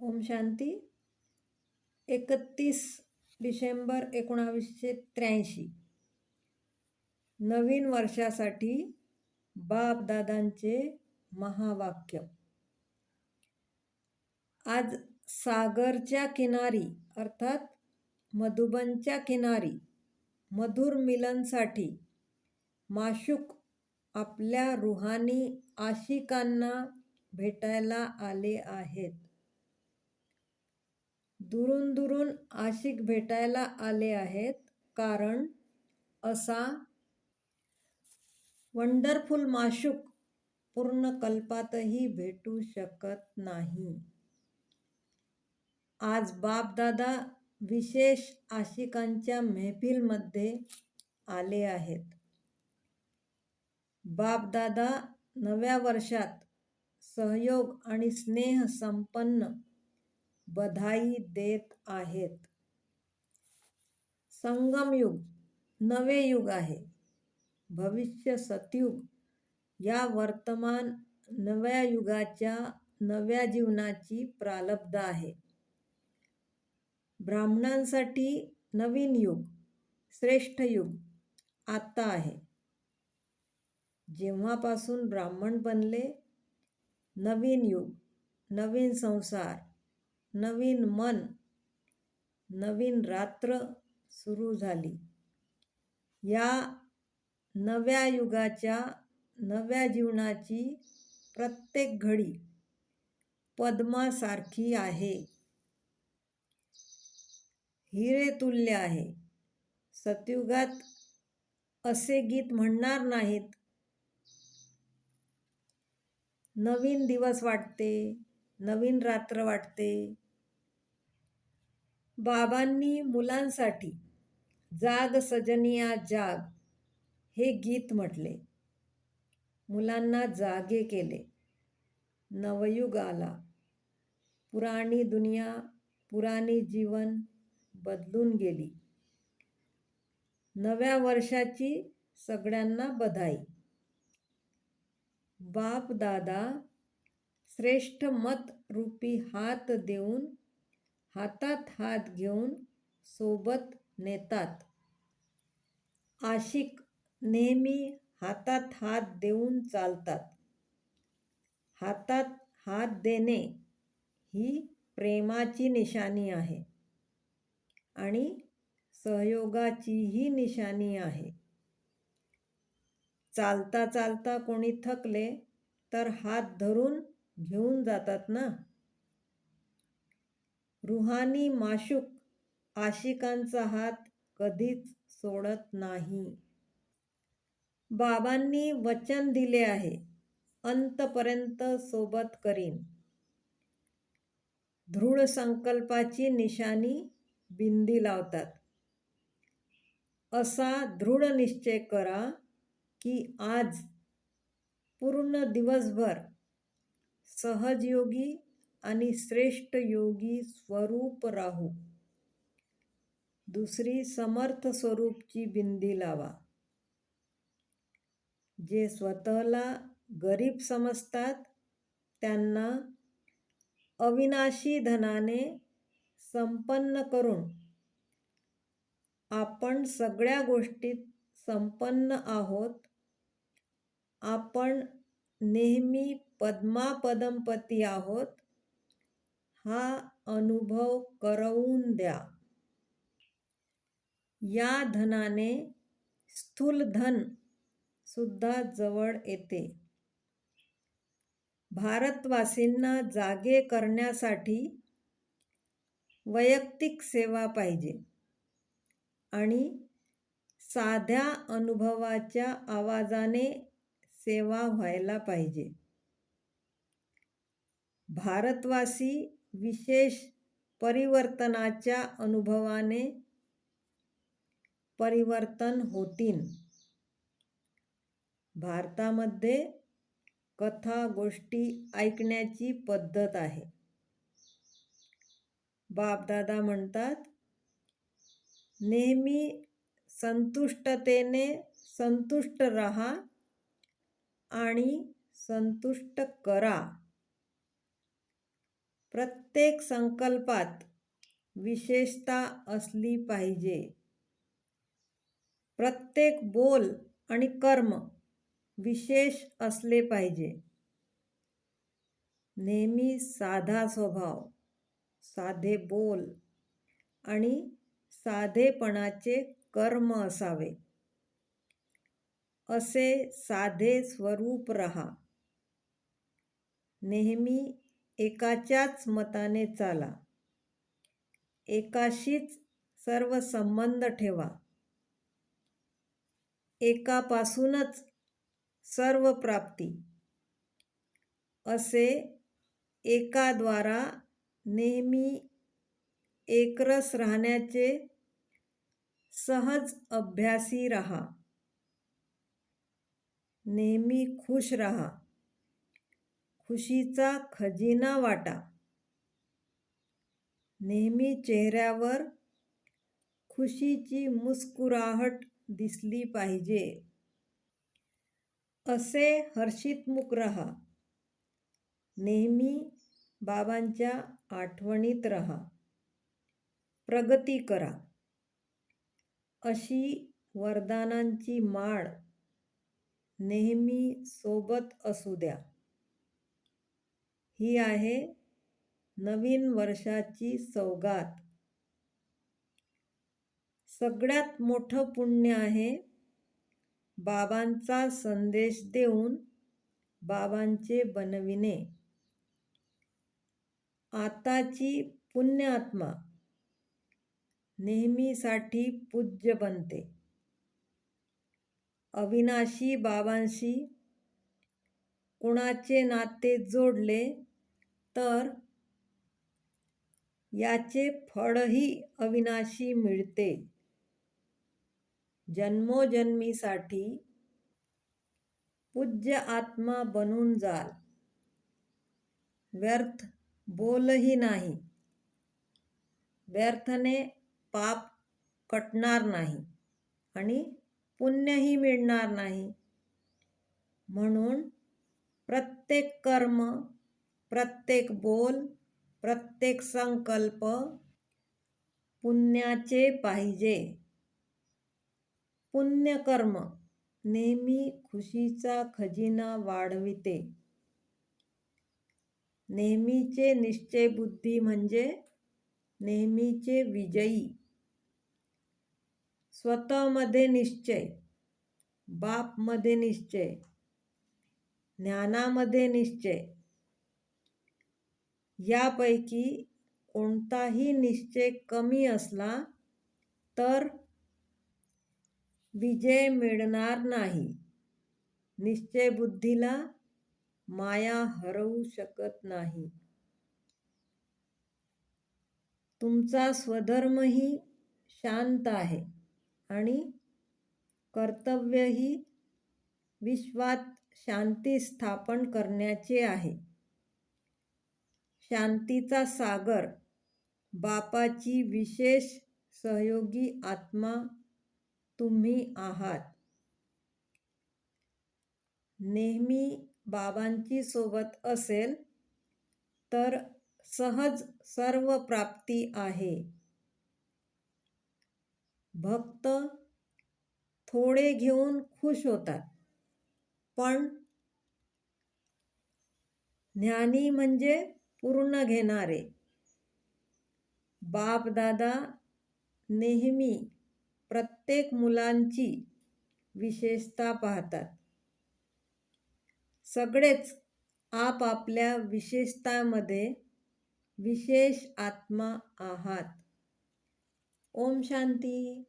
ओम शांती. एकतीस डिसेंबर एकोणावीसशे त्र्याऐंशी. नवीन वर्षासाठी बापदादांचे महावाक्य. आज सागरच्या किनारी अर्थात मधुबनच्या किनारी मधुर मिलनसाठी माशुक आपल्या रुहानी आशिकांना भेटायला आले आहेत. दुरून दुरून आशिक भेटायला आले आहेत कारण असा वंडरफुल माशुक पूर्ण कल्पातही भेटू शकत नाही. आज बापदादा विशेष आशिकांच्या मेहफिलमध्ये आले आहेत. बापदादा नव्या वर्षात सहयोग आणि स्नेह संपन्न बधाई देत आहेत. संगमयुग नवे युग आहे. भविष्य सतयुग या वर्तमान नव्या युगाच्या नव्या जीवनाची प्रालब्ध आहे. ब्राह्मणांसाठी नवीन युग श्रेष्ठ युग आता आहे. जेव्हापासून ब्राह्मण बनले नवीन युग नवीन संसार नवीन मन नवीन रात्र सुरू झाली. या नव्या युगाच्या नव्या जीवनाची प्रत्येक घडी पद्मासारखी आहे. हिरेतुल्य आहे. सतयुगात असे गीत म्हणणार नाहीत. नवीन दिवस वाटते नवीन रात्र वाटते. बाबांनी मुलांसाठी जाग सजनिया जाग हे गीत म्हटले. मुलांना जागे केले. नवयुग आला पुराणी दुनिया पुराणी जीवन बदलून गेली. नव्या वर्षाची सगळ्यांना बधाई. बाप दादा श्रेष्ठ मत रूपी हात देऊन हातात हात घेऊन सोबत नेतात. आशिक नेहमी हातात हात देऊन चालतात. हातात हात देणे ही प्रेमाची निशाणी आहे आणि सहयोगाचीही निशाणी आहे. चालता चालता कोणी थकले तर हात धरून घेऊन जातात ना? रुहानी माशुक आशिकांचा हात कधीच सोडत नाही. बाबांनी वचन दिले आहे. अंतपर्यंत सोबत करीन. दृढ संकल्पाची निशाणी बिंदी लावतात. असा दृढ निश्चय करा की आज पूर्ण दिवसभर सहजयोगी आणि श्रेष्ठ योगी स्वरूप राहू. दुसरी समर्थ स्वरूपची बिंदी लावा. जे स्वतःला गरीब समजतात त्यांना अविनाशी धनाने संपन्न करून आपण सगळ्या गोष्टीत संपन्न आहोत आपण नेहमी पद्मापदमपती आहोत हा अनुभव करवून द्या. या धनाने स्थूल धन सुद्धा जवळ येते. भारतवासींना जागे करण्यासाठी वैयक्तिक सेवा पाहिजे आणि साध्या अनुभवाच्या आवाजाने सेवा व्हायला पाहिजे. भारतवासी विशेष परिवर्तनाच्या अनुभवाने परिवर्तन होतीन. भारतामध्ये कथा गोष्टी ऐकण्याची पद्धत आहे. बापदादा म्हणतात नेहमी संतुष्टतेने संतुष्ट रहा आणि संतुष्ट करा. प्रत्येक संकल्पात विशेषता असली पाहिजे. प्रत्येक बोल आणि कर्म विशेष असले पाहिजे. नेहमी साधा स्वभाव साधे बोल आणि साधेपणाचे कर्म असावे. असे साधे स्वरूप रहा. नेहमी एकाच्याच मताने चाला. एकाशीच सर्व संबंध ठेवा. एकापासूनच सर्व प्राप्ती. असे एकाद्वारा नेहमी एकरस राहण्याचे सहज अभ्यासी रहा. नेहमी खुश रहा. खुशीचा खजिना वाटा. नेहमी चेहऱ्यावर खुशीची मुस्कुराहट दिसली पाहिजे. असे हर्षितमुख रहा. नेहमी बाबांच्या आठवणीत रहा. प्रगती करा. अशी वरदानांची माळ नेहमी सोबत असू द्या. ही आहे नवीन वर्षाची सौगात. सगळ्यात मोठं पुण्य आहे बाबांचा संदेश देऊन बाबांचे बनविणे. आताची पुण्यात्मा नेहमीसाठी पूज्य बनते. अविनाशी बाबांशी कुणाचे नाते जोडले तर याचे फळही अविनाशी मिळते. जन्मोजन्मीसाठी पूज्य आत्मा बनून जाल. व्यर्थ बोलही नाही. व्यर्थने पाप कटणार नाही आणि पुण्यही मिळणार नाही. म्हणून प्रत्येक कर्म प्रत्येक बोल प्रत्येक संकल्प पुण्याचे पाहिजे. पुण्यकर्म नेहमी खुशीचा खजिना वाढविते. नेहमीचे निश्चय बुद्धी म्हणजे नेहमीचे विजयी. स्वतःमध्ये निश्चय बापमध्ये निश्चय ज्ञानामध्ये निश्चय यापैकी कोणताही निश्चय कमी असला तर विजय मिळणार नाही. निश्चय बुद्धीला माया हरवू शकत नाही. तुमचा स्वधर्मही शांत आहे आणि कर्तव्यही विश्वात शांती स्थापन करण्याचे आहे. शांतीचा सागर बापाची विशेष सहयोगी आत्मा तुम्ही आहात. नेहमी बाबांची सोबत असेल तर सहज सर्व प्राप्ती आहे. भक्त थोडे घेऊन खुश होतात पण ज्ञानी म्हणजे पूर्ण घेणारे. बाप दादा नेहमी प्रत्येक मुलांची विशेषता पाहतात. सगळेच आपापल्या विशेषतामध्ये विशेष आत्मा आहात. ओम शांती.